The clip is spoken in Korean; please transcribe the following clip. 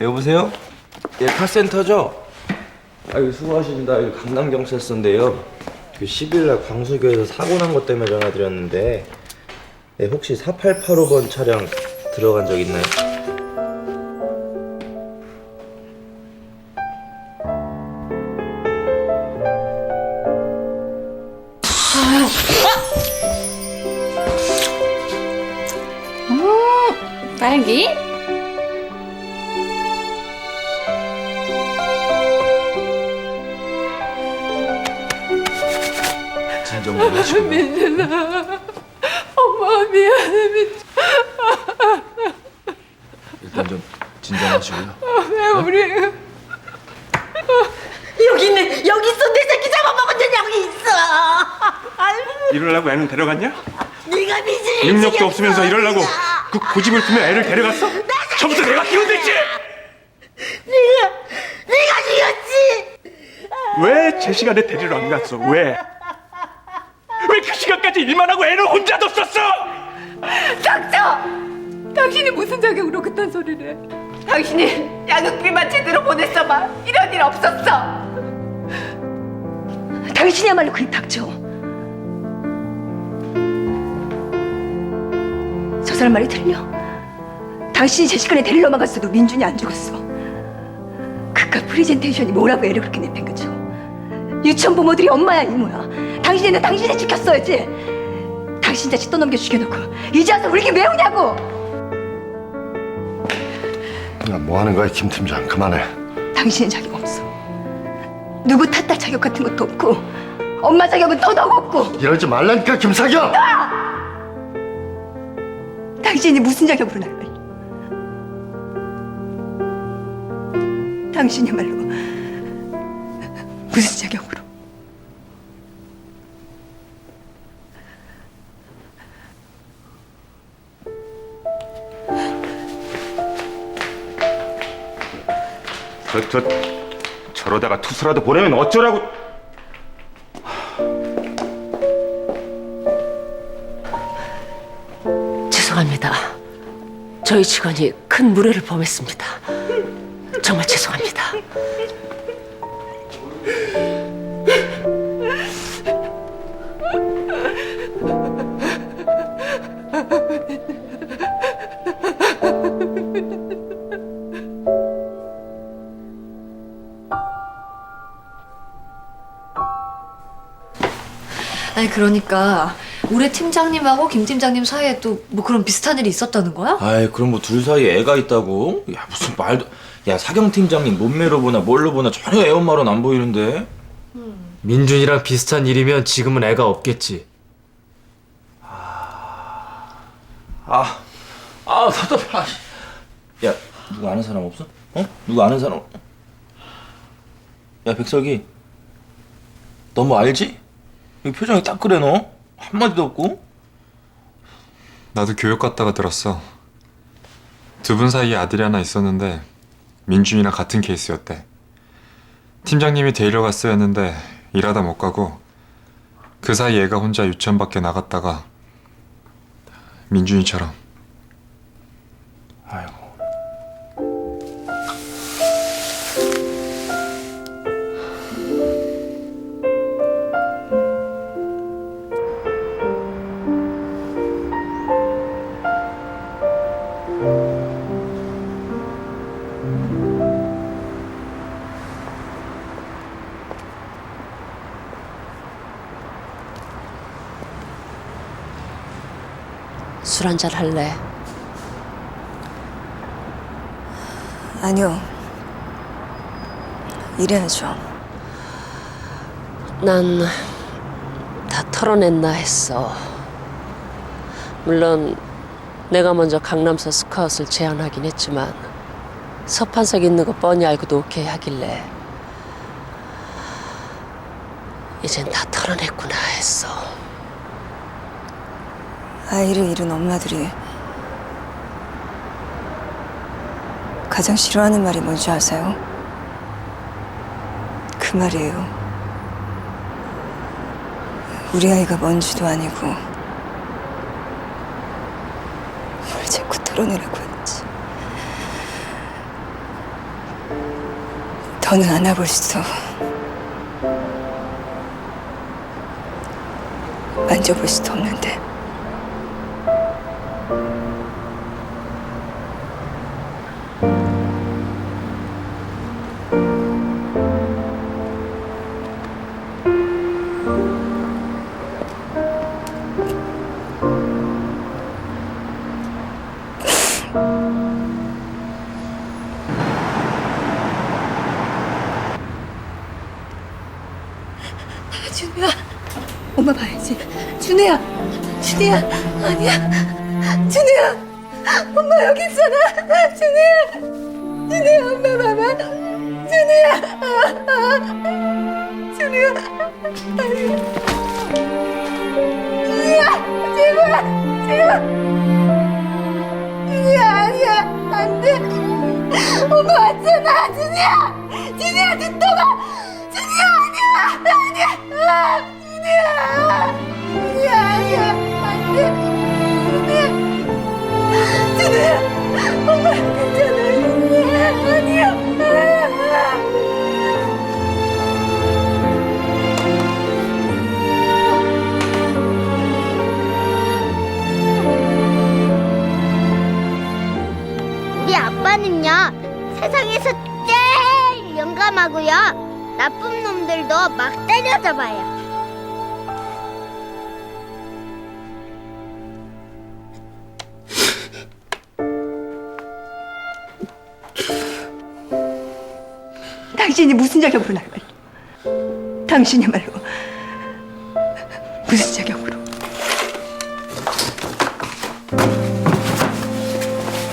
예, 여보세요? 예, 카센터죠? 아유, 수고하십니다. 여기 강남경찰서인데요. 그 10일날 광수교에서 사고 난 것 때문에 전화드렸는데, 예, 혹시 4885번 차량 들어간 적 있나요? 딸기? 진정 좀 하시고요. 엄마 미안해 민 일단 좀 진정하시고요. 왜 우리 여기 있네 여기 있어 내 새끼 잡아먹은 년 여기 있어 아유 이러려고 애는 데려갔냐? 네가 미진을 능력도 없으면서 이러려고. 그 고집을 피며 애를 데려갔어? 처음부터 내가 키운댔지? 네가 네가 죽였지 왜 제시가 내 데리러 안 갔어? 왜? 왜 그 시간까지 일만 하고 애를 혼자 뒀었어? 닥쳐! 당신이 무슨 자격으로 그딴 소리를 해? 당신이 양육비만 제대로 보냈어봐 이런 일 없었어 당신이야말로 그입 닥쳐 저 사람 말이 틀려 당신이 제 시간에 데리러만 갔어도 민준이 안 죽었어 그깟 프리젠테이션이 뭐라고 애를 그렇게 내팽개쳐 유치원 부모들이 엄마야 이모야 당신이는 당신이 지켰어야지 당신 자식 떠넘겨 죽여놓고 이제 와서 우리 왜 우냐고 야, 뭐 하는 거야, 김 팀장? 그만해. 당신은 자격 없어 누구 탓할 자격 같은 것도 없고 엄마 자격은 더더욱 없고 이러지 말라니까, 김사경! 당신이 무슨 자격으로 날 말려? 당신이야말로 무슨 자격으로? 저, 저, 저러다가 투수라도 보내면 어쩌라고? 죄송합니다. 저희 직원이 큰 무례를 범했습니다. 정말 죄송합니다. 아니 그러니까 우리 팀장님하고 김 팀장님 사이에 또 뭐 그런 비슷한 일이 있었다는 거야? 아이, 그럼 뭐 둘 사이에 애가 있다고? 야, 무슨 말도. 야, 사경 팀장님 몸매로 보나 뭘로 보나 전혀 애 엄마로는 안 보이는데? 민준이랑 비슷한 일이면 지금은 애가 없겠지. 아, 아, 답답해. 아, 씨. 야, 누구 아는 사람 없어? 어? 누구 아는 사람? 야, 백석이. 너 뭐 알지? 이 표정이 딱 그래, 너? 한마디도 없고? 나도 교육 갔다가 들었어. 두 분 사이에 아들이 하나 있었는데 민준이랑 같은 케이스였대. 팀장님이 데리러 갔어야 했는데 일하다 못 가고 그 사이 애가 혼자 유치원 밖에 나갔다가 민준이처럼 아이고. 술 한잔 할래? 아니요. 이래야죠. 난 다 털어냈나 했어. 물론 내가 먼저 강남서 스카웃을 제안하긴 했지만 서판석 있는 거 뻔히 알고도 오케이 하길래 이젠 다 털어냈구나 했어. 아이를 잃은 엄마들이 가장 싫어하는 말이 뭔지 아세요? 그 말이에요. 우리 아이가 먼지도 아니고 뭘 자꾸 털어내라고 했지. 더는 안아볼 수도 만져볼 수도 없는데 준우야. 엄마 봐야지. 준우야. 준우야. 아니야. 준우야. 엄마 여기 있잖아. 준우야. 준우야 엄마 봐봐. 준우야. 준우야. 아니야 준우야 용감하고요. 나쁜 놈들도 막 때려잡아요. 당신이 무슨 자격으로 날 말려? 당신이야말로 무슨 자격